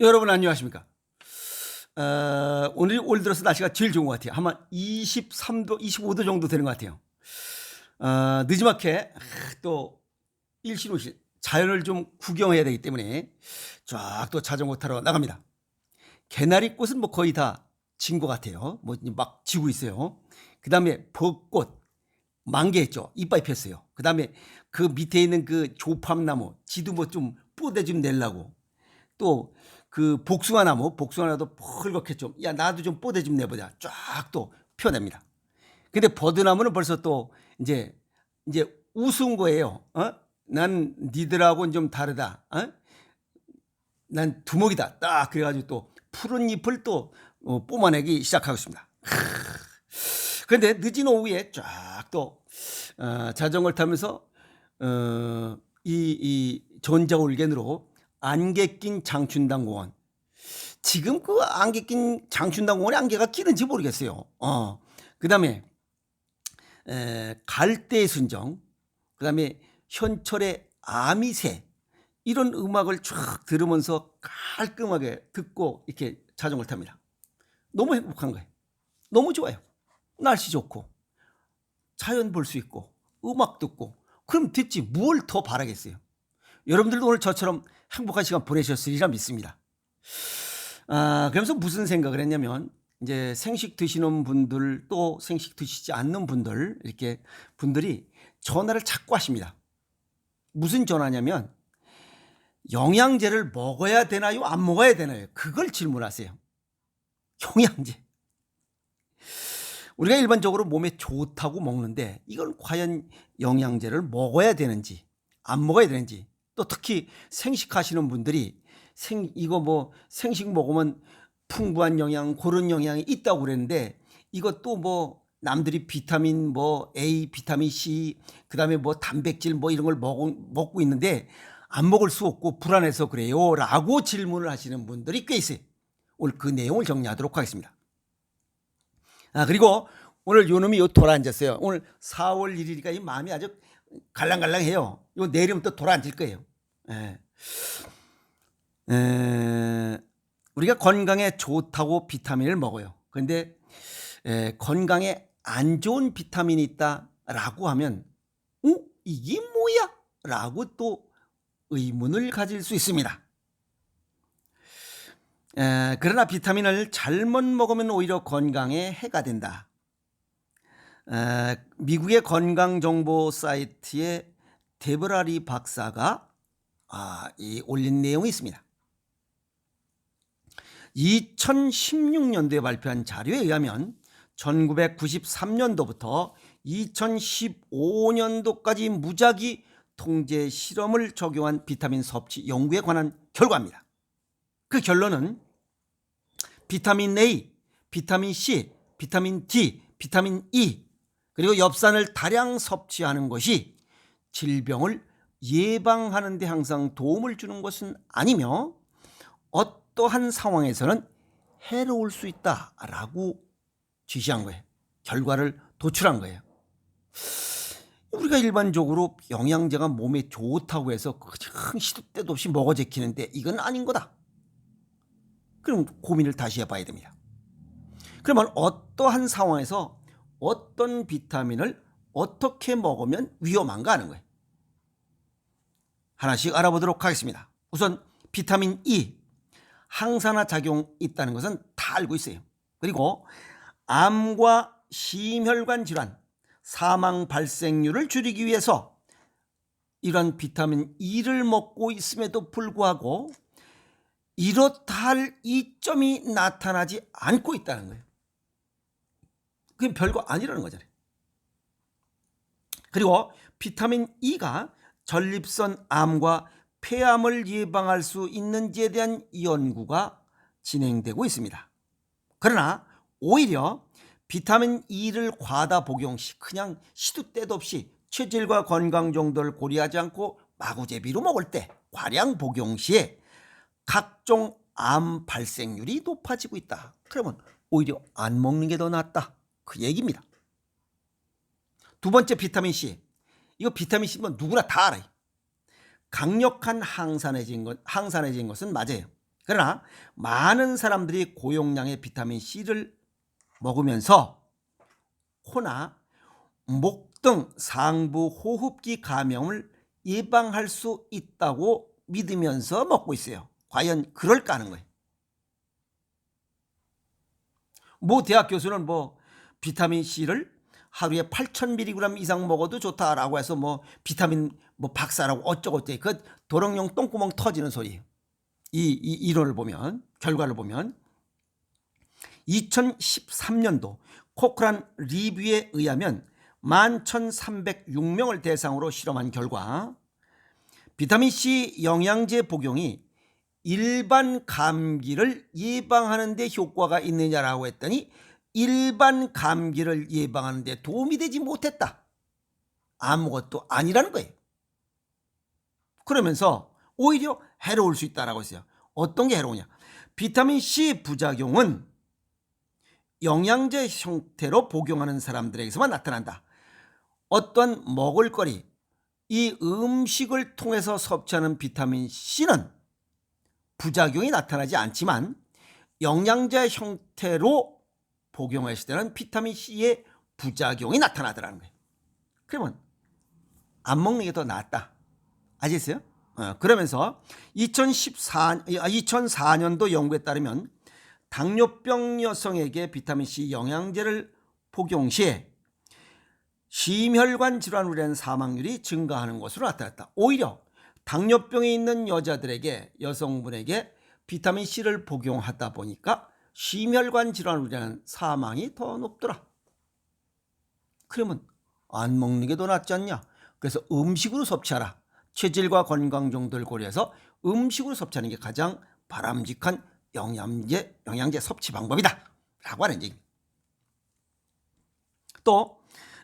여러분 안녕하십니까? 어, 오늘 올 들어서 날씨가 제일 좋은 것 같아요. 아마 23도, 25도 정도 되는 것 같아요. 어, 늦지막해 아, 또 일시노실 자연을 좀 구경해야 되기 때문에 쫙 또 자전거 타러 나갑니다. 개나리 꽃은 뭐 거의 다 진 것 같아요. 뭐 막 지고 있어요. 그 다음에 벚꽃 만개했죠. 이빨이 폈어요. 그 다음에 그 밑에 있는 그 조팝나무 지도 뭐 좀 뽀대 좀 내려고 또 그 복숭아 나무, 복숭아 나도 펄겋게 좀, 야, 나도 좀 뽀대 좀 내보자. 쫙 또 펴냅니다. 근데 버드나무는 벌써 또 이제, 이제 우스운 거예요. 어? 난 니들하고는 좀 다르다. 어? 난 두목이다. 딱 그래가지고 또 푸른 잎을 또 어, 뿜어내기 시작하고 있습니다. 그런데 늦은 오후에 쫙 또 어, 자전거를 타면서 어, 이, 이 전자올겐으로 안개 낀 장춘당 공원. 지금 그 안개 낀 장춘당 공원에 안개가 끼는지 모르겠어요. 어. 그 다음에 갈대 순정, 그 다음에 현철의 아미새 이런 음악을 쫙 들으면서 깔끔하게 듣고 이렇게 자전거를 탑니다. 너무 행복한 거예요. 너무 좋아요. 날씨 좋고 자연 볼 수 있고 음악 듣고 그럼 됐지 뭘 더 바라겠어요. 여러분들도 오늘 저처럼 행복한 시간 보내셨으리라 믿습니다. 아, 그러면서 무슨 생각을 했냐면 이제 생식 드시는 분들 또 생식 드시지 않는 분들 이렇게 분들이 전화를 자꾸 하십니다. 무슨 전화냐면 영양제를 먹어야 되나요? 안 먹어야 되나요? 그걸 질문하세요. 영양제. 우리가 일반적으로 몸에 좋다고 먹는데 이건 과연 영양제를 먹어야 되는지 안 먹어야 되는지 또 특히 생식하시는 분들이 생 이거 뭐 생식 먹으면 풍부한 영양 그런 영양이 있다고 그랬는데 이것도 뭐 남들이 비타민 뭐 A, 비타민 C, 그다음에 뭐 단백질 뭐 이런 걸 먹, 먹고 있는데 안 먹을 수 없고 불안해서 그래요라고 질문을 하시는 분들이 꽤 있어요. 오늘 그 내용을 정리하도록 하겠습니다. 아 그리고 오늘 요놈이 요 돌아앉았어요. 오늘 4월 1일이니까 이 마음이 아주 갈랑갈랑해요. 요 내일이면 또 돌아앉을 거예요. 예. 에, 우리가 건강에 좋다고 비타민을 먹어요. 그런데 에, 건강에 안 좋은 비타민이 있다라고 하면 어? 이게 뭐야? 라고 또 의문을 가질 수 있습니다. 에, 그러나 비타민을 잘못 먹으면 오히려 건강에 해가 된다. 에, 미국의 건강 정보 사이트에 데브라리 박사가 아, 이 올린 내용이 있습니다. 2016년도에 발표한 자료에 의하면 1993년도부터 2015년도까지 무작위 통제 실험을 적용한 비타민 섭취 연구에 관한 결과입니다. 그 결론은 비타민 A, 비타민 C, 비타민 D, 비타민 E 그리고 엽산을 다량 섭취하는 것이 질병을 예방하는 데 항상 도움을 주는 것은 아니며 어떠한 상황에서는 해로울 수 있다라고 지시한 거예요. 결과를 도출한 거예요. 우리가 일반적으로 영양제가 몸에 좋다고 해서 그냥 시도 때도 없이 먹어 제키는데 이건 아닌 거다. 그럼 고민을 다시 해봐야 됩니다. 그러면 어떠한 상황에서 어떤 비타민을 어떻게 먹으면 위험한가 하는 거예요. 하나씩 알아보도록 하겠습니다. 우선 비타민 E 항산화 작용 있다는 것은 다 알고 있어요. 그리고 암과 심혈관 질환 사망 발생률을 줄이기 위해서 이러한 비타민 E를 먹고 있음에도 불구하고 이렇다 할 이점이 나타나지 않고 있다는 거예요. 그게 별거 아니라는 거잖아요. 그리고 비타민 E가 전립선 암과 폐암을 예방할 수 있는지에 대한 연구가 진행되고 있습니다. 그러나 오히려 비타민 E를 과다 복용 시 그냥 시도 때도 없이 체질과 건강 정도를 고려하지 않고 마구제비로 먹을 때 과량 복용 시에 각종 암 발생률이 높아지고 있다. 그러면 오히려 안 먹는 게 더 낫다. 그 얘기입니다. 두 번째 비타민 C. 이거 비타민 C는 누구나 다 알아요. 강력한 항산해진 것, 항산해진 것은 맞아요. 그러나 많은 사람들이 고용량의 비타민 C를 먹으면서 코나 목 등 상부 호흡기 감염을 예방할 수 있다고 믿으면서 먹고 있어요. 과연 그럴까 하는 거예요. 모 대학 교수는 뭐 비타민 C를 하루에 8,000mg 이상 먹어도 좋다라고 해서 뭐 비타민 뭐 박사라고 어쩌고저쩌고 그 도롱뇽 똥구멍 터지는 소리. 이, 이 이론을 보면 결과를 보면 2013년도 코크란 리뷰에 의하면 11,306명을 대상으로 실험한 결과 비타민 C 영양제 복용이 일반 감기를 예방하는 데 효과가 있느냐라고 했더니 일반 감기를 예방하는 데 도움이 되지 못했다. 아무것도 아니라는 거예요. 그러면서 오히려 해로울 수 있다라고 했어요. 어떤 게 해로우냐? 비타민 C 부작용은 영양제 형태로 복용하는 사람들에게서만 나타난다. 어떤 먹을거리, 이 음식을 통해서 섭취하는 비타민 C는 부작용이 나타나지 않지만 영양제 형태로 복용했을 때는 비타민 C의 부작용이 나타나더라는 거예요. 그러면 안 먹는 게 더 낫다. 아시겠어요? 어, 그러면서 2014, 2004년도 연구에 따르면 당뇨병 여성에게 비타민 C 영양제를 복용 시에 심혈관 질환으로 인한 사망률이 증가하는 것으로 나타났다. 오히려 당뇨병이 있는 여자들에게 여성분에게 비타민 C를 복용하다 보니까 심혈관 질환으로 인한 사망이 더 높더라. 그러면 안 먹는 게 더 낫지 않냐? 그래서 음식으로 섭취하라. 체질과 건강 정도를 고려해서 음식으로 섭취하는 게 가장 바람직한 영양제 영양제 섭취 방법이다. 라고 하는 얘기. 또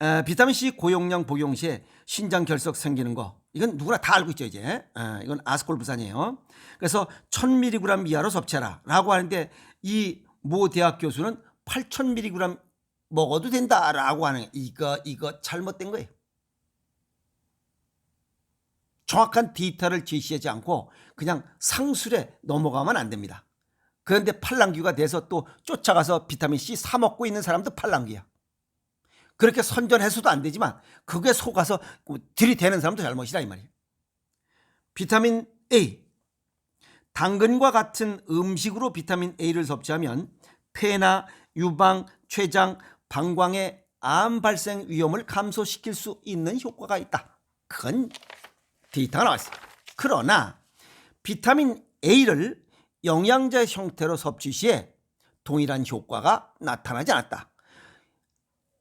에, 비타민 C 고용량 복용 시에 신장 결석 생기는 거 이건 누구나 다 알고 있죠 이제 에, 이건 아스콜 부산이에요. 그래서 1000mg 이하로 섭취하라라고 하는데 이 모 대학 교수는 8000mg 먹어도 된다라고 하는 이거 이거 잘못된 거예요. 정확한 데이터를 제시하지 않고 그냥 상술에 넘어가면 안 됩니다. 그런데 팔랑귀가 돼서 또 쫓아가서 비타민 C 사 먹고 있는 사람도 팔랑귀야. 그렇게 선전해서도 안 되지만 그게 속아서 들이대는 사람도 잘못이다 이 말이에요. 비타민 A 당근과 같은 음식으로 비타민 A를 섭취하면 폐나 유방, 췌장, 방광의 암 발생 위험을 감소시킬 수 있는 효과가 있다. 그건 데이터가 나왔어요. 그러나 비타민 A를 영양제 형태로 섭취 시에 동일한 효과가 나타나지 않았다.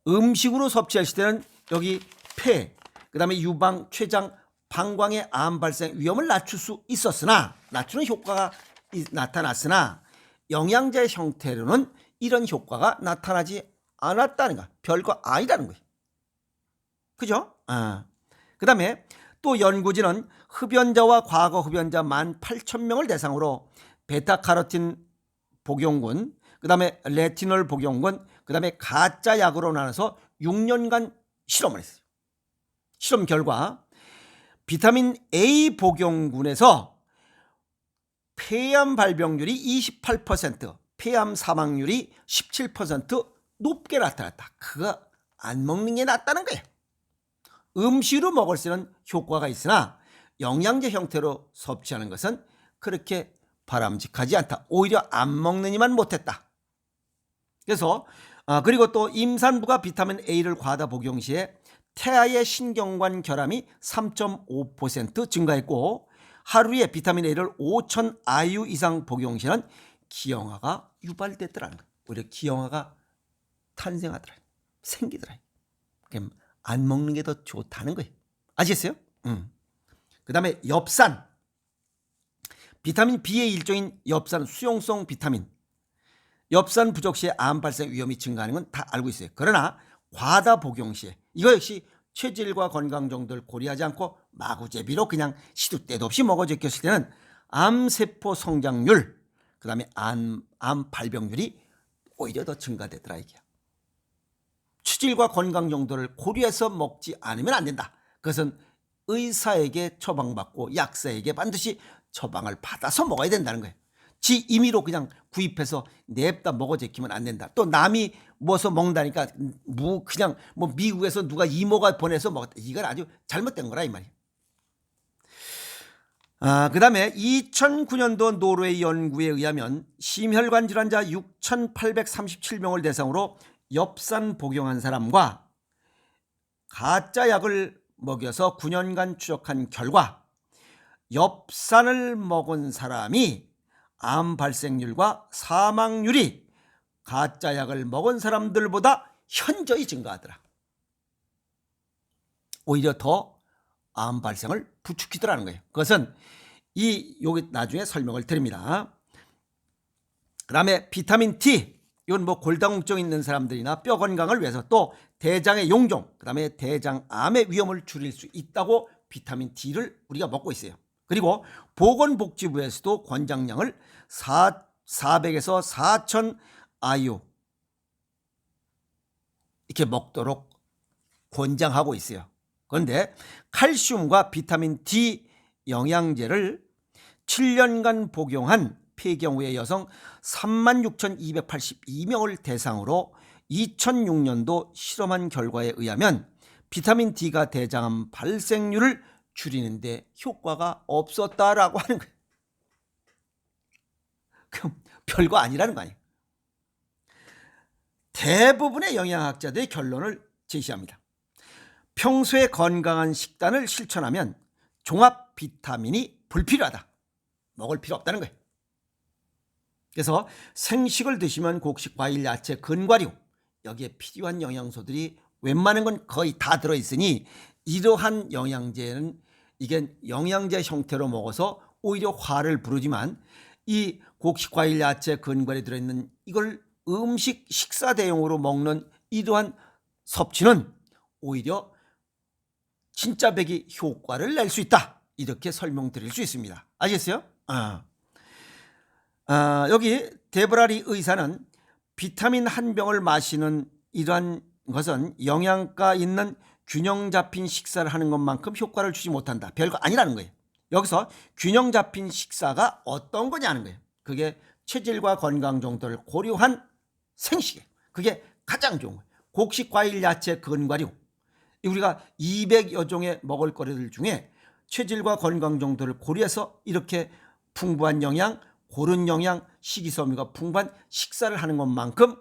음식으로 섭취했을 때는 여기 폐, 그 다음에 유방, 췌장, 방광의 암 발생 위험을 낮출 수 있었으나 낮추는 효과가 이- 나타났으나 영양제 형태로는 이런 효과가 나타나지 않았다는 거 별거 아니라는 거예요. 그죠? 아. 그 다음에 또 연구진은 흡연자와 과거 흡연자 18,000명을 대상으로 베타카로틴 복용군, 그 다음에 레티놀 복용군, 그 다음에 가짜 약으로 나눠서 6년간 실험을 했어요. 실험 결과 비타민 A 복용군에서 폐암 발병률이 28%, 폐암 사망률이 17% 높게 나타났다. 그거 안 먹는 게 낫다는 거예요. 음식으로 먹을 때는 효과가 있으나 영양제 형태로 섭취하는 것은 그렇게 바람직하지 않다. 오히려 안 먹느니만 못했다. 그래서 아, 그리고 또 임산부가 비타민 A를 과다 복용 시에 태아의 신경관 결함이 3.5% 증가했고 하루에 비타민 A를 5천 IU 이상 복용 시에는 기형아가 유발됐더라는 거예요. 오히려 기형아가 탄생하더라. 생기더라. 그럼 안 먹는 게 더 좋다는 거예요. 아시겠어요? 음. 그 다음에 엽산. 비타민 B의 일종인 엽산 수용성 비타민. 엽산 부족 시에 암 발생 위험이 증가하는 건 다 알고 있어요. 그러나 과다 복용 시에 이거 역시 체질과 건강 정도를 고려하지 않고 마구제비로 그냥 시도 때도 없이 먹어 제꼈을 때는 암세포 성장률, 그 다음에 암, 암 발병률이 오히려 더 증가되더라 이게. 체질과 건강 정도를 고려해서 먹지 않으면 안 된다. 그것은 의사에게 처방받고 약사에게 반드시 처방을 받아서 먹어야 된다는 거예요. 지 임의로 그냥 구입해서 냅다 먹어 제키면 안 된다. 또 남이 뭐서 먹는다니까 무 그냥 뭐 미국에서 누가 이모가 보내서 먹었다. 이건 아주 잘못된 거라 이 말이야. 아, 그다음에 2009년도 노르웨이 연구에 의하면 심혈관 질환자 6,837명을 대상으로 엽산 복용한 사람과 가짜 약을 먹여서 9년간 추적한 결과 엽산을 먹은 사람이 암 발생률과 사망률이 가짜 약을 먹은 사람들보다 현저히 증가하더라. 오히려 더 암 발생을 부추기더라는 거예요. 그것은 이 여기 나중에 설명을 드립니다. 그다음에 비타민 T 이건 뭐 골다공증 있는 사람들이나 뼈 건강을 위해서 또 대장의 용종 그다음에 대장암의 위험을 줄일 수 있다고 비타민 D를 우리가 먹고 있어요. 그리고 보건복지부에서도 권장량을 4, 400에서 4000 IU 이렇게 먹도록 권장하고 있어요. 그런데 칼슘과 비타민 D 영양제를 7년간 복용한 폐경후의 여성 36,282명을 대상으로 2006년도 실험한 결과에 의하면 비타민 D가 대장암 발생률을 줄이는데 효과가 없었다라고 하는 거예요. 별거 아니라는 거 아니에요. 대부분의 영양학자들의 결론을 제시합니다. 평소에 건강한 식단을 실천하면 종합 비타민이 불필요하다. 먹을 필요 없다는 거예요. 그래서 생식을 드시면 곡식, 과일, 야채, 근과류 여기에 필요한 영양소들이 웬만한 건 거의 다 들어있으니 이러한 영양제는 이게 영양제 형태로 먹어서 오히려 화를 부르지만 이 곡식, 과일, 야채, 근과류에 들어있는 이걸 음식 식사 대용으로 먹는 이러한 섭취는 오히려 진짜 백이 효과를 낼 수 있다. 이렇게 설명드릴 수 있습니다. 아시겠어요? 아. 아, 여기 데브라리 의사는 비타민 한 병을 마시는 이러한 것은 영양가 있는 균형 잡힌 식사를 하는 것만큼 효과를 주지 못한다. 별거 아니라는 거예요. 여기서 균형 잡힌 식사가 어떤 거냐는 거예요. 그게 체질과 건강 정도를 고려한 생식이에요. 그게 가장 좋은 거예요. 곡식, 과일, 야채, 근과류. 우리가 200여 종의 먹을거리들 중에 체질과 건강 정도를 고려해서 이렇게 풍부한 영양, 고른 영양, 식이섬유가 풍부한 식사를 하는 것만큼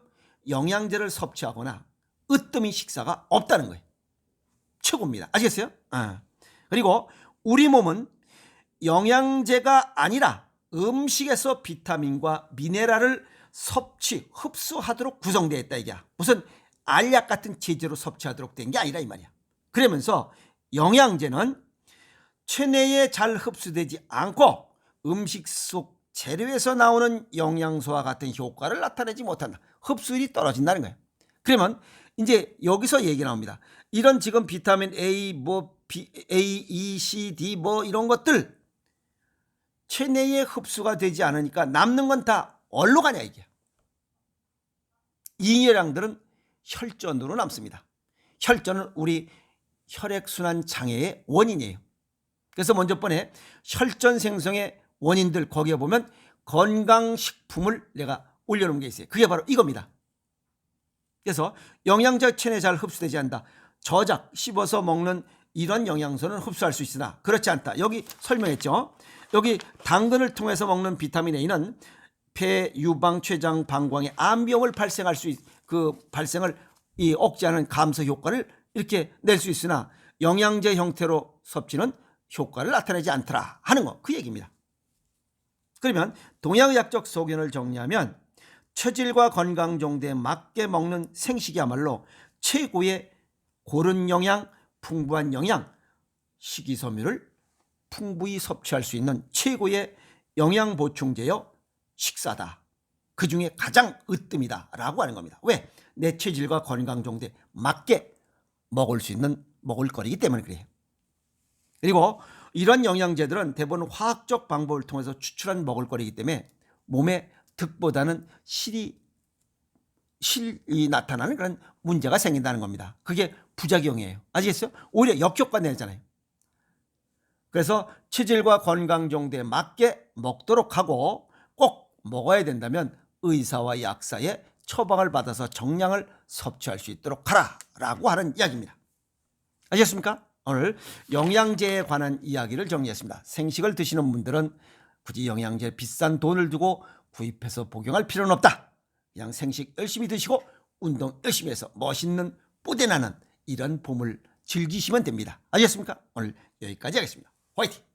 영양제를 섭취하거나 으뜸인 식사가 없다는 거예요. 최고입니다. 아시겠어요? 아. 그리고 우리 몸은 영양제가 아니라 음식에서 비타민과 미네랄을 섭취, 흡수하도록 구성되어 있다 이게 무슨 알약 같은 체제로 섭취하도록 된 게 아니라 이 말이야. 그러면서 영양제는 체내에 잘 흡수되지 않고 음식 속 재료에서 나오는 영양소와 같은 효과를 나타내지 못한다. 흡수율이 떨어진다는 거예요. 그러면 이제 여기서 얘기 나옵니다. 이런 지금 비타민 A, 뭐 B, A, E, C, D 뭐 이런 것들 체내에 흡수가 되지 않으니까 남는 건 다 얼로 가냐 이게. 잉여량들은 혈전으로 남습니다. 혈전은 우리 혈액순환 장애의 원인이에요. 그래서 먼저 번에 혈전 생성의 원인들 거기에 보면 건강식품을 내가 올려놓은 게 있어요. 그게 바로 이겁니다. 그래서 영양제 체내에 잘 흡수되지 않는다. 저작, 씹어서 먹는 이런 영양소는 흡수할 수 있으나 그렇지 않다. 여기 설명했죠. 여기 당근을 통해서 먹는 비타민 A는 폐, 유방, 췌장, 방광의 암병을 발생할 수, 있, 그 발생을 이 억제하는 감소 효과를 이렇게 낼 수 있으나 영양제 형태로 섭취는 효과를 나타내지 않더라 하는 거 그 얘기입니다. 그러면 동양의학적 소견을 정리하면 체질과 건강 정도에 맞게 먹는 생식이야말로 최고의 고른 영양, 풍부한 영양, 식이섬유를 풍부히 섭취할 수 있는 최고의 영양 보충제요 식사다. 그 중에 가장 으뜸이다라고 하는 겁니다. 왜? 내 체질과 건강 정도에 맞게 먹을 수 있는 먹을거리이기 때문에 그래요. 그리고 이런 영양제들은 대부분 화학적 방법을 통해서 추출한 먹을거리이기 때문에 몸에 득보다는 실이 실이 나타나는 그런 문제가 생긴다는 겁니다. 그게 부작용이에요. 아시겠어요? 오히려 역효과 내잖아요. 그래서 체질과 건강 정도에 맞게 먹도록 하고 꼭 먹어야 된다면 의사와 약사의 처방을 받아서 정량을 섭취할 수 있도록 하라라고 하는 이야기입니다. 아셨습니까? 오늘 영양제에 관한 이야기를 정리했습니다. 생식을 드시는 분들은 굳이 영양제 비싼 돈을 두고 구입해서 복용할 필요는 없다. 그냥 생식 열심히 드시고 운동 열심히 해서 멋있는 뿌대나는 이런 봄을 즐기시면 됩니다. 아셨습니까? 오늘 여기까지 하겠습니다. 화이팅!